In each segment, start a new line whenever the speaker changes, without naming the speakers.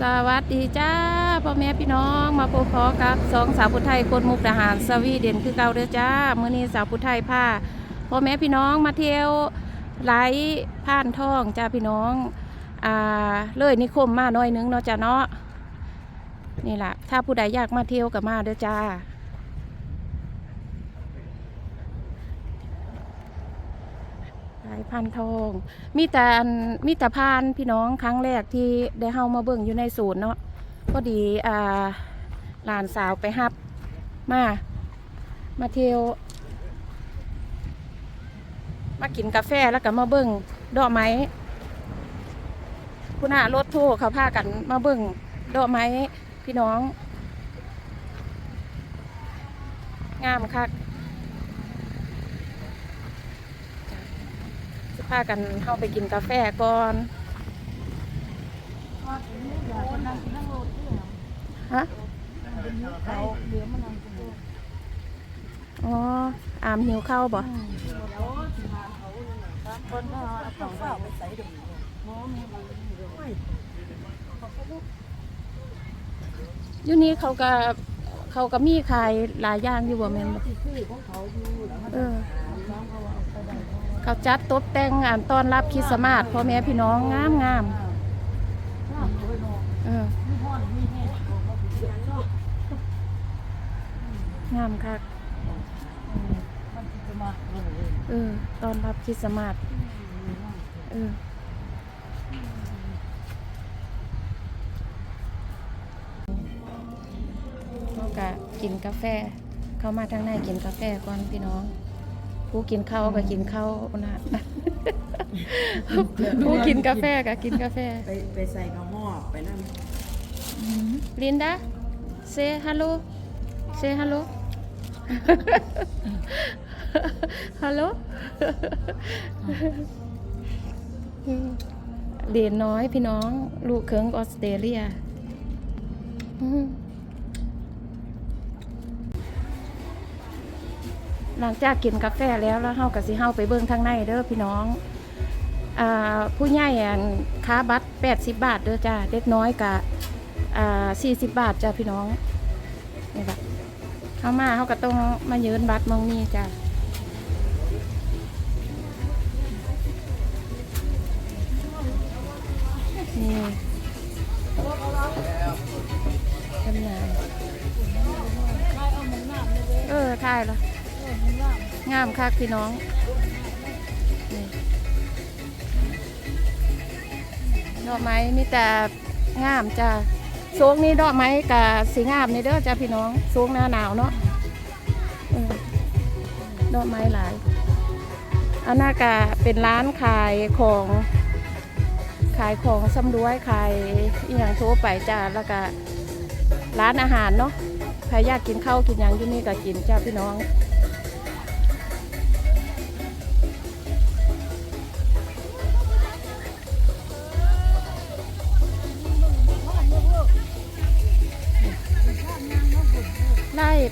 สวัสดีจ้าพ่อแม่พี่น้องมาพบพอกับสองสาวผู้ไทยคนมุกดาหารสวีเด่นคือเก่าเด้อจ้ามื้อนี้สาวผู้ไทยพาพ่อแม่พี่น้องมาเที่ยวไหลผ่านท่องจ้าพี่น้องอ่าเลยนิคมมาหน่อยนึงเนาะจ้าเนาะนี่แหละถ้าผู้ใดอยากมาเที่ยวกับมาเด้อจ้าายพันธุ์ทอง มีแต่อันมีแต่พานพี่น้องครั้งแรกที่ได้เฮามาเบิ่งอยู่ในศูนย์เนาะพอดีอ่าหลานสาวไปฮับมามาเที่ยวมากินกาแฟแล้วก็มาเบิ่งดอกไม้คุณอารถโทรเขาพากันมาเบิ่งดอกไม้พี่น้อง งามคัก จะพากันเข้าไปกินกาแฟก่อนฮะอ๋ออามหิวข้าวบ่ยูนี่เขาก็เขาก็มีขายหลายอย่างอยู่บ่แม่นบ่เออ เขาจัดตบแต่งงานต้อนรับคริสต์มาสพ่อแม่พี่น้องงามงามเอองามคักเออตอนรับคริสต์มาสเออเขาก็กินกาแฟ เข้ามาทางในกินกาแฟก่อนพี่น้อง ผู้กินข้าวก็กินข้าวนะผู้กินกาแฟก็กินกาแฟ
ไปไปใส่ข้าวหม้อไปนั่น
ลินดา say hello say hello hello เหรียญน้อยพี่น้อง ลูกเคิงออสเตรเลีย อืม หลังจากกินกาแฟแล้วแล้วเฮาก็สิเฮาไปเบิ่งทางในเด้อพี่น้องอผู้ใหญ่ค้าบัตร80 บาทเด้อจ้าเด็กน้อยกะอ่า40บาทจ้าพี่น้องนี่ละเข้ามาเฮาก็ต้องมายืนบัตรมองนี่จ้านี่จำหน่ายเออถ่ายแล้ว งามคักพี่น้องดอกไม้มีแต่งามจ้าโซงนี้ดอกไม้กับสีงามนี่เด้อจ้าพี่น้องโซงหน้าหนาวเนาะดอกไม้หลายอันน่ากะเป็นร้านขายของขายของสำรวยขายอหย่างทั่วไปจ้าแล้วก็ร้านอาหารเนาะใครอยากกินข้าวกินยังอยู่นี่ก็กินจ้าพี่น้อง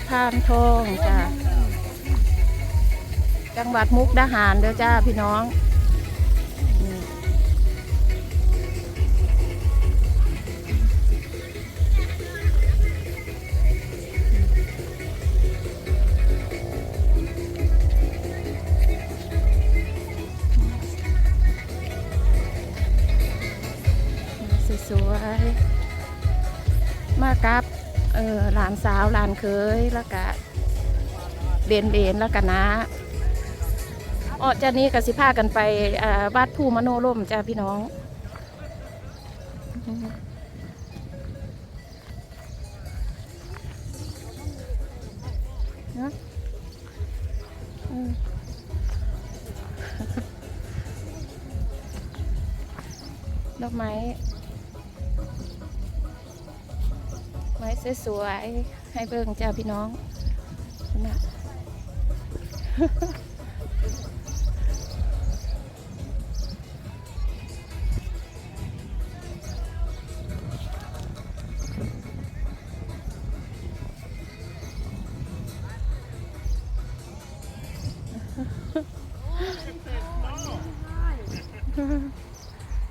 พานทองจ้าจังหวัดมุกดาหารเด้อจ้าพี่น้องานสาวหลานเคยแล้วก็เบนเบนแล้วก็นนะอ๋อจากนี้ก็สิพากันไปอ่าวัดผู้มโนร่มจ้าพี่น้องเนอะดอกไม้ สวยๆให้เบิ่งจ้าพี่น้องนะ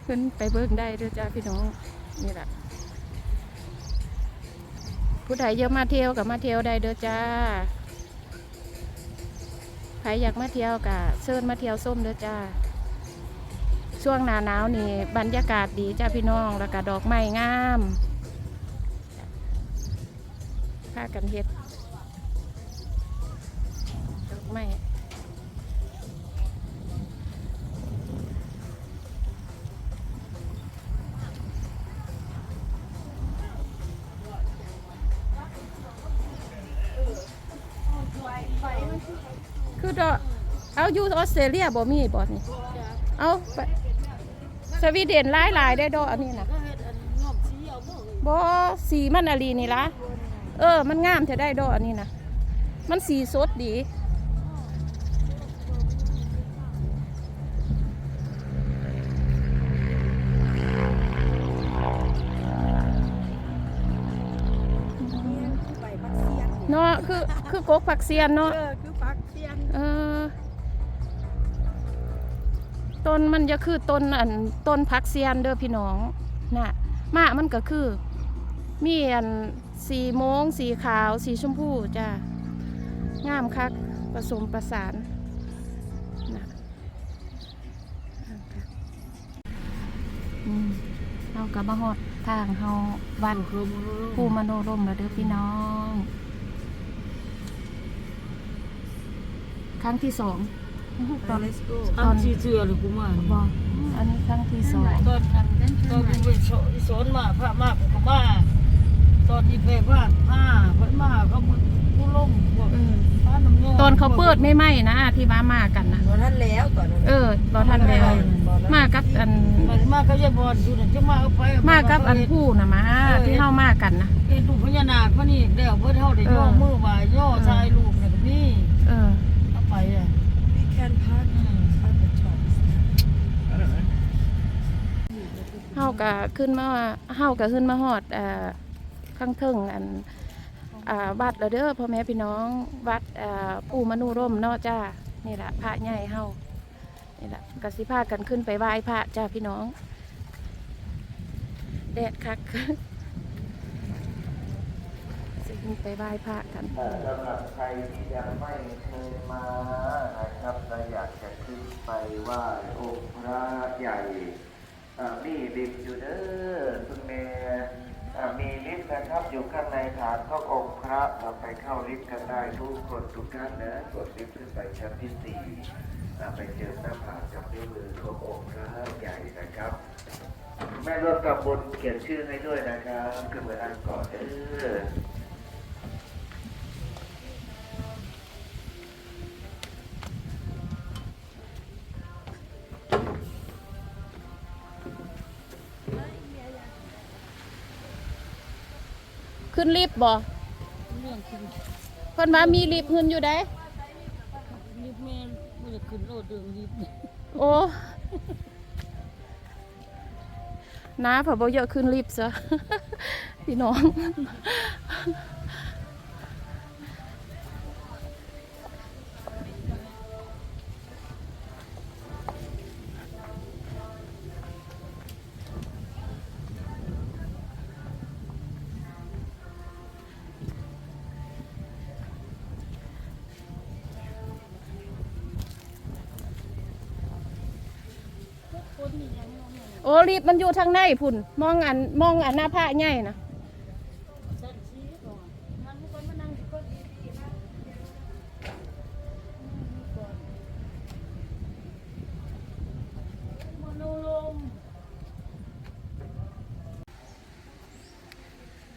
ขึ้นไปเบิ่งได้เด้วยจ้าพี่น้อง นี่แหละ ผู้ใดอยากมาเที่ยวกับมาเที่ยวได้เด้อจ้าใครอยากมาเที่ยวกับเชิญมาเที่ยวส้มเด้อจ้า ช่วงหน้าหนาวนี่บรรยากาศดีจ้าพี่น้องแล้วก็ดอกไม้งามพากันเฮ็ด คือดอกเอาอยู่ออสเตรเลียบ่มีบ่นี่เอาไปสวีเดนหลายหลายๆได้ดอกอันนี้นะ
ก็เฮ็ดอันงอบสีเอาบ่เอ้ย
บ่สีมันอะลีนี่ละเออ มันงามจะได้ดอกอันนี้นะมันสีสดดี
ไปพักเสียน
เนาะคือคือกกผักเสียนเนาะ
น
มันจะคือต้นอันต้นผักเสียนเด้อพี่น้องน่ะมะมันก็คือ มีอันสีโมงสีขาว สีชมพูจ้างามคักผสมประสานน่ะอืมเรากับมาฮอดทางเฮาบ้าน
โครโมโน
ภูมโนรมแล้วเด้อพี่น้อง ครั้งที่สอง
ตอนเลสโก้
ตอนที่เชื่อเลยกูมา
บอกอันนี้ครั้งที่สอง
ตอนตอนกูไปสอนมาพระมากกูก็มาตอนนี้ไปพาผ้าเพิ่นมาเขามึงกูลงพวกผ้าน้ำย
ตอนเขาเปิดไม่ไหมนะที่มามากันนะ
ตอนนั้นแล้วตอนนั้น
เออรอทันแล้ว มากับอัน
มันมาก็จะบอลอยู่น่ะจะมาเอาไป
มากับอันผู้นะมาที่เข้ามากันนะ
เอ็นดูพญานาคพระนี่เดี๋ยวเพิ่นเฮาได้ย่อมือไหว้ย่อชายลูกเนี่ยก็มี
เออ
เอาไปอะ
เฮา
ก็ขึ้นมาเฮาก็ขึ้นมาฮอดอ่อข้างเทิงอันอ่าวัดแล้วเด้อพ่อแม่พี่น้องวัดอ่าปู่มนุร่มเนาะจ้านี่แหละพระใหญ่เฮานี่แหละกสิพากันขึ้นไปไหว้พระจ้าพี่น้องแดดคัก ไปไหว้พระกัน
สำหรับใครที่ยังไม่เคยมานะครับและอยากจะขึ้นไปไหว้องค์พระใหญ่มีลิฟต์อยู่เด้อคุณเมย์มีลิฟต์นะครับอยู่ข้างในฐานเข้าองค์พระเราไปเข้าลิฟต์กันได้ทุกคนทุกท่านนะกดลิฟต์ขึ้นไปชั้นที่สี่ไปเจอหน้าผากับนิ้วมือขององค์พระใหญ่นะครับ แม่ร่วมกับบุญเขียนชื่อให้ด้วยนะครับขึ้นไปอ่านก่อนเด้อ
ขึ้นลิฟต์บ่
เรื่องคือ
เพิ่นว่ามีลิฟต์ขึ้นอยู่ได้
รีบแม่บ่จะขึ้นโลดเรื่องรีบนี่
โอ้น้าเผาบ่เยอะขึ้นลิฟต์ซะพี่น้อง โอ้ลิฟต์มันอยู่ทางในพุ่น มองอันมองอันหน้าพระใหญ่นะ
ชั้นชี้ก่อนนั่งก่อนมานั่งก่อนดีๆนะมโนลม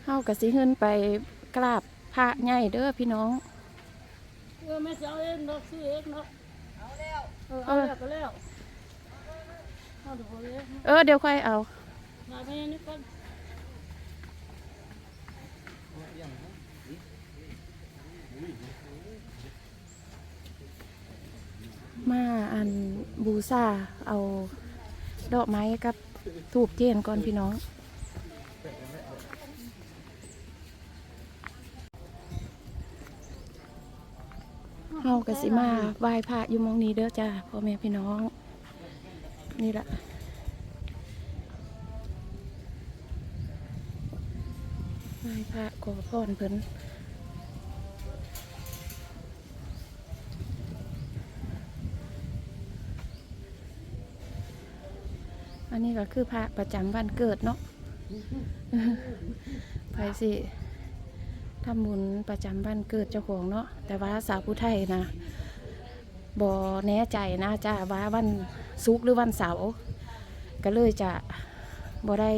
เฮาก็สิขึ้นไปกราบพระใหญ่เด้อพี่น้อง
เออแม่จะเอาเองเนาะซื้อเองเนาะเอาแล้วเออเอาแล้วก็แล้ว เอาเดี๋ยวเอาเลย
เออเดี๋ยวค่อยเอา
มาไปนี่ก่อน
มาอันบูชาเอาดอกไม้กับถูกเทียนก่อนพี่น้อง เฮาก็สิมาไหว้พระอยู่หมองนี้เด้อจ้าพ่อแม่พี่น้อง นี่ละไหว้พระขอพรเพิ่นอันนี้ก็คือพระประจำวันเกิดเนาะไปสิทำบุญประจำวันเกิดเจ้าของเนาะแต่ว่าสาวผู้ไทยนะบอแน่ใจนะจ้าว่าวัน ศุกร์หรือวันเสาร์ก็เลยจะบอได้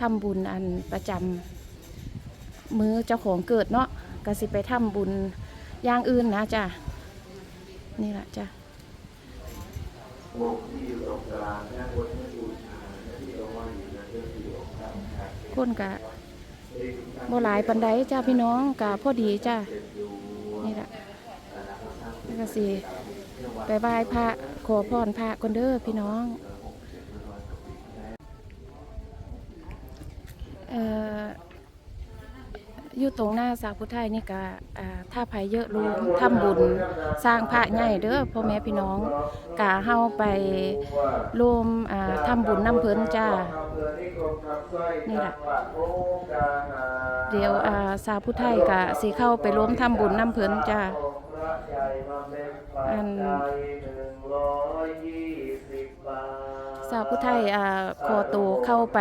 ทำบุญอันประจำมือเจ้าของเกิดเนาะก็สิไปทำบุญอย่างอื่นนะจ้านี่แหละจ้า
วงที่อยู่ตรงกลางนะบนที่บูชาที่เราไหว้อยู่นั้นก็คือองค์พระครับ
คนกะบ่หลายปันไดจ้าพี่น้องกะพ่อดีจ้านี่แหละนี่ก็สิไปไหว้พระ ขอพรพระคนเด้อพี่น้องอยู่ตรงหน้าสาวพุทธไทยนี่ก็อ่าถ้าภัยเยอะรวมทำบุญสร้างพระใหญ่เด้อพ่อแม่พี่น้องกะเฮาไปร่วมทำบุญน้ำเพิ่นจ้านี่แหละเดี๋ยวอาสาวพุทธไทยกะสิเข้าไปร่วมทำบุญน้ำเพิ่นจ้าอัน สาวผู้ไทยอ่าขอตัวเข้าไป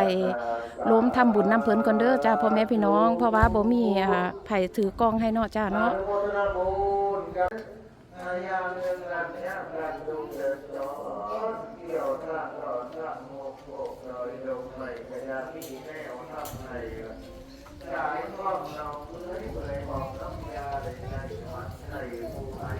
ล้มทำบุญน้ำเพิ่นก่อนเด้อจ้าพ่อแม่พี่น้อง เพราะว่าบ่มีอ่าไผถือกล้องให้เนาะจ้าเนาะ
อย่างหนึ่งอันเนี้ยการดูเดินสอนเกี่ยวท่าต่อท่าโมกโกลอยลงไม่กระยาพี่แม่เอาทำในกายข้อมเราเพื่อเพื่อของน้ำยาในในวัดในผู้ไอ้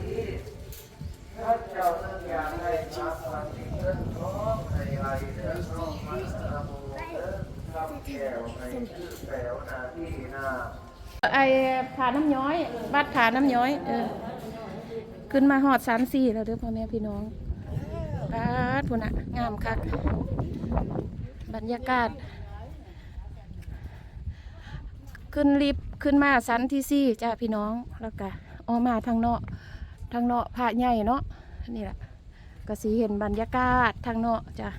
ถ้าเจ้านั้นอยากให้พักพักที่เงินท้องในไรเดินท้องมันระบูเดินทำแก้วในชื่อแปลวนาที่นา
ไอ้ผาน้ำย้อยบัดผาน้ำย้อย เออ ขึ้นมาหอดสามสี่แล้วเด้อพ่อแม่พี่น้องบาดพุ่นน่ะงามคักบรรยากาศ ขึ้นลิฟต์ขึ้นมาสันที่สี่จ้าพี่น้องแล้วก็ออกมาทางเนาะทางเนาะพระใหญ่เนาะนี่แหละก็สีเห็นบรรยากาศทางเนาะจ้า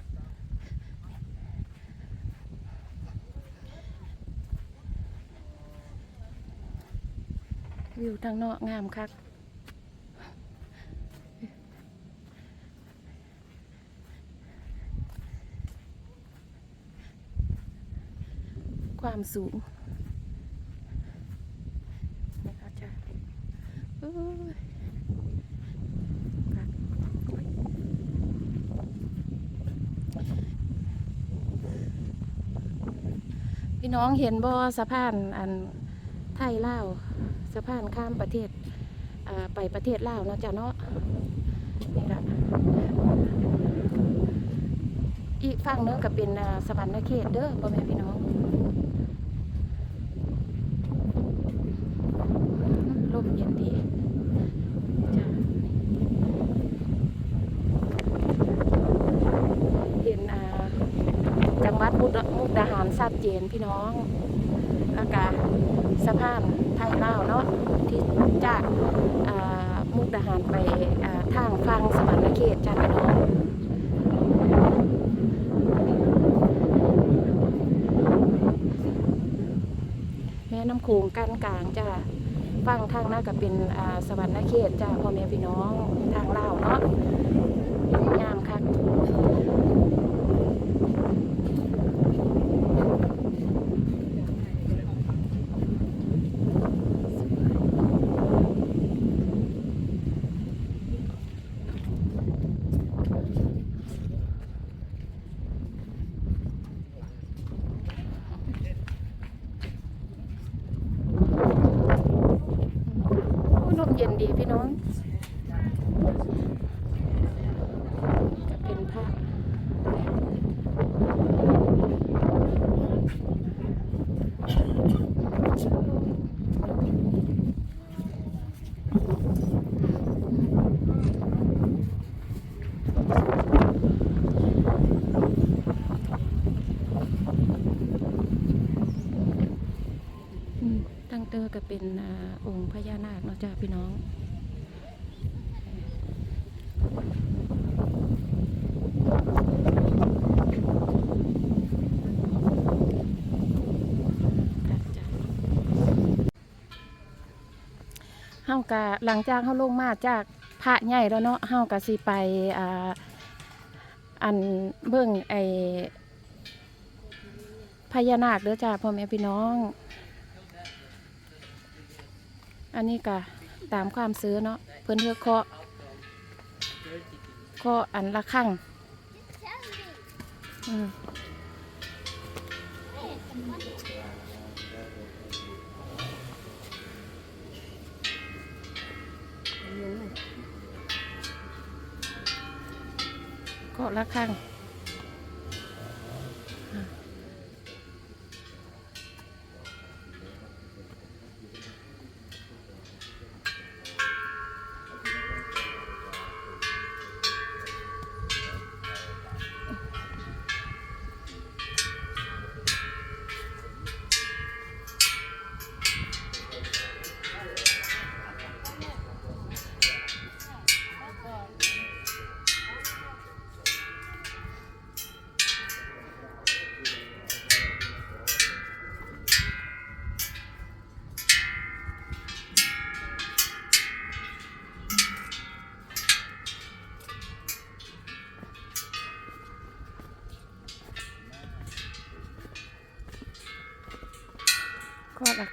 วิวทางเนาะงามคักความสูงนะคะจ้ะโอ้ยพี่น้องเห็นบ่สะพานอันไทยลา สะพานข้ามประเทศไปประเทศลาวเนาะจ้ะเนาะนี่ละอีกฝั่งหนึงก็เป็นอ่าสวรรค์เขตเด้อพ่อแม่พี่น้องลมเย็นดีจ้ะเห็นจังหวัดมุกดามุกดาหารชัดเจนพี่น้องแล้วก็สะพาน ไทยลาวเนาะที่จากมุกดาหารไปทางฟังสวรรค์เขตจ้าพี่น้องแม่น้ำโขงกันกลางจ้าฟังทางหน้าก็เป็นอ่าสวรรค์เขตจ้าพ่อแม่พี่น้องทางลาวเนาะงามคัก ลมเย็นดีพี่น้องจะเป็นผ้าอืมตั้งเตอร์ก็เป็นองค์พญานาค ล้วจ้าพี่น้อง เฮากะหลังจากเฮาลงมาจากพระใหญ่แล้วเนาะ เฮากะสิไปออันเบิ่งไอพญานาคเด้อจ้าพ่อแม่พี่น้อง อันนี้กะตามความซื้อเนาะเพิ่นเฮือเคาะเคาะอันละข้างอืมเคาะละข้าง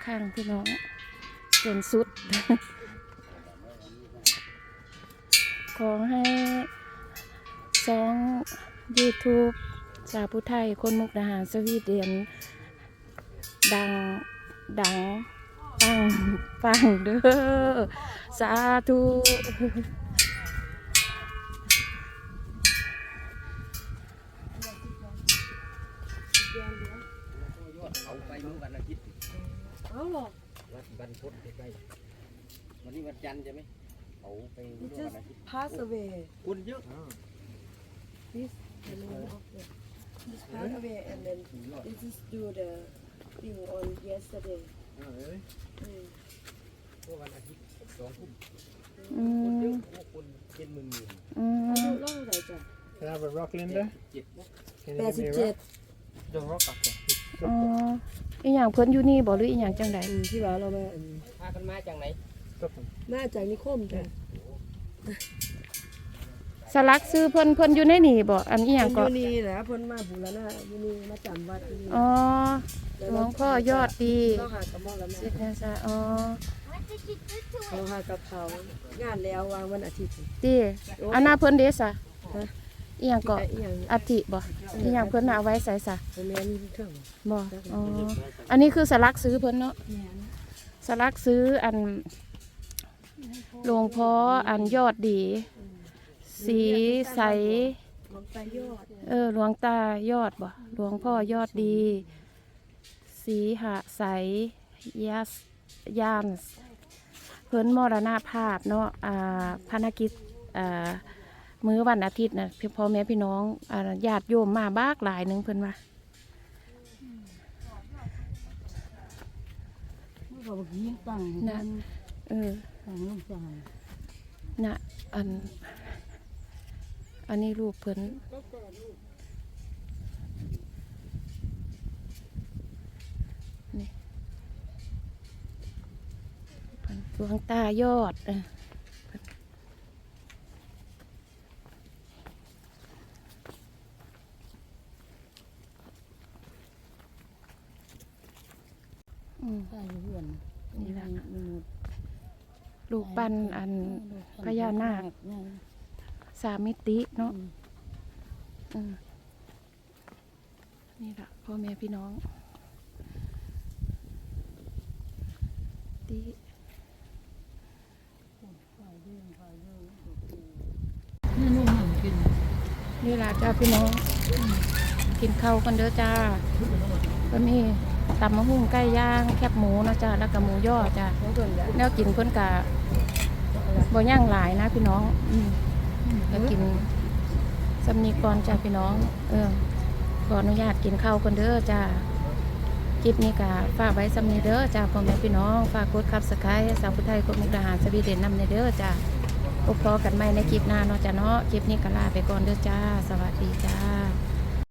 ข้างพี่น้อง จนสุด ขอให้สอง YouTube สาวผู้ไทย คนมุกดาหารสวีเดน ดัง ดัง ปัง ปังเด้อ สาธุ
เอา
หรอ
วันวันพุธใกล้ๆวันนี้วันจันทร์ใช่ไหมเอาไป
It
เมื่อ
just
วันอาทิตย์
pass away
คนเยอะ
this the name of the this pass away and then this is do the thing on yesterday อืม
เมื่อวันอาทิตย์สองทุ่ม
อื
คนเย
ม
อะพวกคนเป็นหมื่นหมื่น
อื
อายุ
ม
เล่าเท่าไหร่จ้ะ
Can I have a rock, Linda?
เจ็ด
Can
แป
you
ด
give
สิบ
me a
เจ็ด
rock?
จงรอกกับ
อ๋ออี หยังเพิ่นอยู่นี่บ่หรืออีหยังจังใด
อืมที่ว่าเรามาอืม
พากันมาจากไหน
Stockholm.
มาจากนิคมจ้ะ
สลักซื้อเพิ่นเพิ่นอยู่ในนี่บ่อันอีหยัง
อ
ก็
ยู่นี่แหละเพิ่นมาบูรณะอยู่นี่มาจำวัดอยู่นี่
อ๋อหลวงพ่อยอดดี
เราหากระหม่อมแล้ว
สิ
แม่
เทศะอ๋อ
เราหากับเขางานแล้ววางวันอาทิตย์
ติอันน่ะเพิ่นเด้ซะ อีหยังก็
อ
ธิบ่อีหยังเพิ่นน่ะเอาไว้ใส่ซะ
แม่นเถิง
บ่อ๋ออันนี้คือสลักซื้อเพิ่นเนาะสลักซื้ออันหลวงพ่ออันยอดดี สีใส
หลวงตายอด
เออหลวงตายอดบ่หลวงพ่อยอดดี สีหะใสยัสยานเพิ่นมรณภาพเนาะอ่าภารกิจอ่า มื้อวันอาทิตย์นะพี่พ่อแม่พี่น้องอ่าญาติโยมมาบากหลายหนึงเพิ่นว่า
เมื่อเขาบอกยิงตั้ง
นะเออ
ตั้งลงใจ
นะอัน อันนี้รูปเพิ่นนี่เพิ่นดวงตายอดเอออืม
ใช่เพื่อน
นี่ล่ะ
มีหมด
ลูก ปั้นอันพญานาคสามมิติเนาะอืมนี่ละพ่อแม่พี่น้องติ
นี่นุ่มหนึ่งกิน
นี่ละจ้าพี่น้อง กินข้าวกันเด้อจ้าก็มี ตำมะฮุ่งไก่ย่างแคบหมูนะจ้าแล้วก็หมูย่อจ้า
แล้วส่วน
วกินเพิ่นกะบ่ย่างหลายนะพี่น้องอืมก็กินสำนีก่อนจ้าพี่น้อง เออขออนุญาตกินข้าวกันเด้อจ้าคลิปนี้กะฝากไว้สำนีเด้อจ้าพ่อแม่พี่น้องฝากกดคับสไครต์สาวผู้ไทยคนมุกดาหารสวีเดนนำในเด้อจ้าพบกันใหม่ในคลิปหน้าเนาะจ้าเนาะคลิปนี้ก็ลาไปก่อนเด้อจ้า สวัสดีจ้า